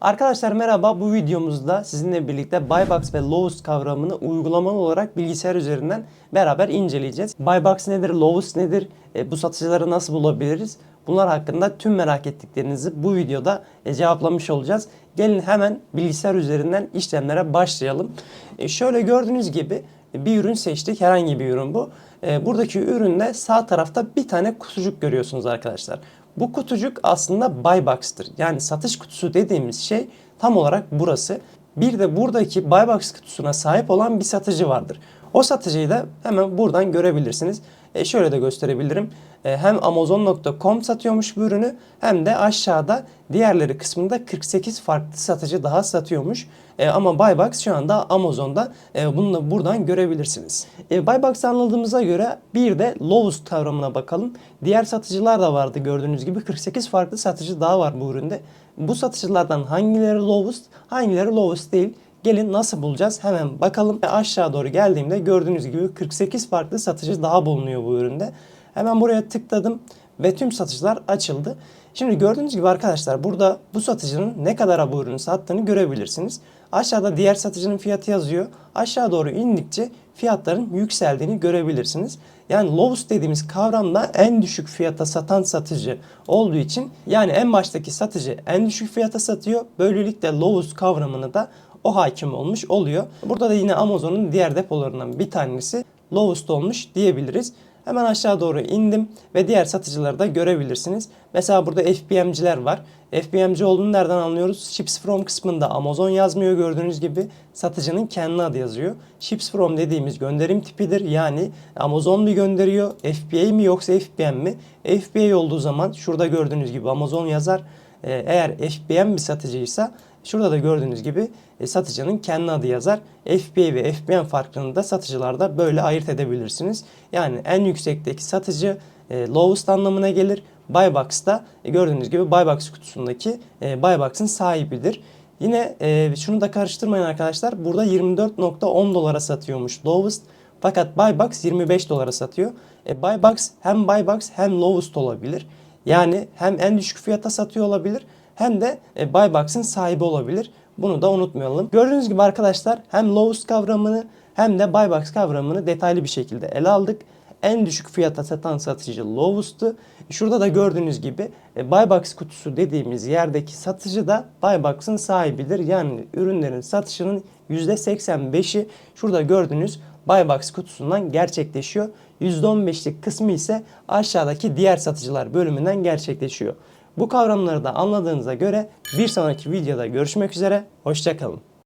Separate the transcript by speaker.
Speaker 1: Arkadaşlar merhaba bu videomuzda sizinle birlikte Buybox ve Lowest kavramını uygulamalı olarak bilgisayar üzerinden beraber inceleyeceğiz. Buybox nedir, Lowest nedir, e, bu satıcıları nasıl bulabiliriz? Bunlar hakkında tüm merak ettiklerinizi bu videoda e, cevaplamış olacağız. Gelin hemen bilgisayar üzerinden işlemlere başlayalım. E, şöyle gördüğünüz gibi bir ürün seçtik. Herhangi bir ürün bu. E, buradaki üründe sağ tarafta bir tane kutucuk görüyorsunuz arkadaşlar. Bu kutucuk aslında buy box'tır. Yani satış kutusu dediğimiz şey tam olarak burası. Bir de buradaki buy box kutusuna sahip olan bir satıcı vardır. O satıcıyı da hemen buradan görebilirsiniz. E şöyle de gösterebilirim. E, hem Amazon.com satıyormuş bu ürünü hem de aşağıda diğerleri kısmında 48 farklı satıcı daha satıyormuş. E, ama Buybox şu anda Amazon'da. E, bunu da buradan görebilirsiniz. E, Buybox'ı anladığımıza göre bir de Lowest kavramına bakalım. Diğer satıcılar da vardı gördüğünüz gibi 48 farklı satıcı daha var bu üründe. Bu satıcılardan hangileri Lowest, hangileri Lowest değil. Gelin nasıl bulacağız hemen bakalım. Aşağı doğru geldiğimde gördüğünüz gibi 48 farklı satıcı daha bulunuyor bu üründe. Hemen buraya tıkladım ve tüm satışlar açıldı. Şimdi gördüğünüz gibi arkadaşlar burada bu satıcının ne kadara bu ürünü sattığını görebilirsiniz. Aşağıda diğer satıcının fiyatı yazıyor. Aşağı doğru indikçe fiyatların yükseldiğini görebilirsiniz. Yani lowest dediğimiz kavramda en düşük fiyata satan satıcı olduğu için yani en baştaki satıcı en düşük fiyata satıyor. Böylelikle lowest kavramını da o hakim olmuş oluyor. Burada da yine Amazon'un diğer depolarından bir tanesi lowest olmuş diyebiliriz. Hemen aşağı doğru indim ve diğer satıcıları da görebilirsiniz. Mesela burada FBM'ciler var. FBM'ci olduğunu nereden anlıyoruz? Ships from kısmında Amazon yazmıyor gördüğünüz gibi. Satıcının kendi adı yazıyor. Ships from dediğimiz gönderim tipidir. Yani Amazon mu gönderiyor? FBA mi yoksa FBM mi? FBA olduğu zaman şurada gördüğünüz gibi Amazon yazar. Ee, Eğer FBM bir satıcıysa Şurada da gördüğünüz gibi e, satıcının kendi adı yazar. FBA ve FBM farkını da satıcılarda böyle ayırt edebilirsiniz. Yani en yüksekteki satıcı e, lowest anlamına gelir. Buybox da e, gördüğünüz gibi Buybox kutusundaki e, Buybox'ın sahibidir. Yine e, şunu da karıştırmayın arkadaşlar. Burada 24.10 dolara satıyormuş lowest. Fakat Buybox 25 dolara satıyor. E, Buybox hem Buybox hem lowest olabilir. Yani hem en düşük fiyata satıyor olabilir hem de e, Buybox'ın sahibi olabilir. Bunu da unutmayalım. Gördüğünüz gibi arkadaşlar hem lowest kavramını hem de Buybox kavramını detaylı bir şekilde ele aldık. En düşük fiyata satan satıcı lowest'ı. Şurada da gördüğünüz gibi e, Buybox kutusu dediğimiz yerdeki satıcı da Buybox'ın sahibidir. Yani ürünlerin satışının %85'i şurada gördüğünüz Buybox kutusundan gerçekleşiyor. %15'lik kısmı ise aşağıdaki diğer satıcılar bölümünden gerçekleşiyor. Bu kavramları da anladığınıza göre bir sonraki videoda görüşmek üzere. Hoşçakalın.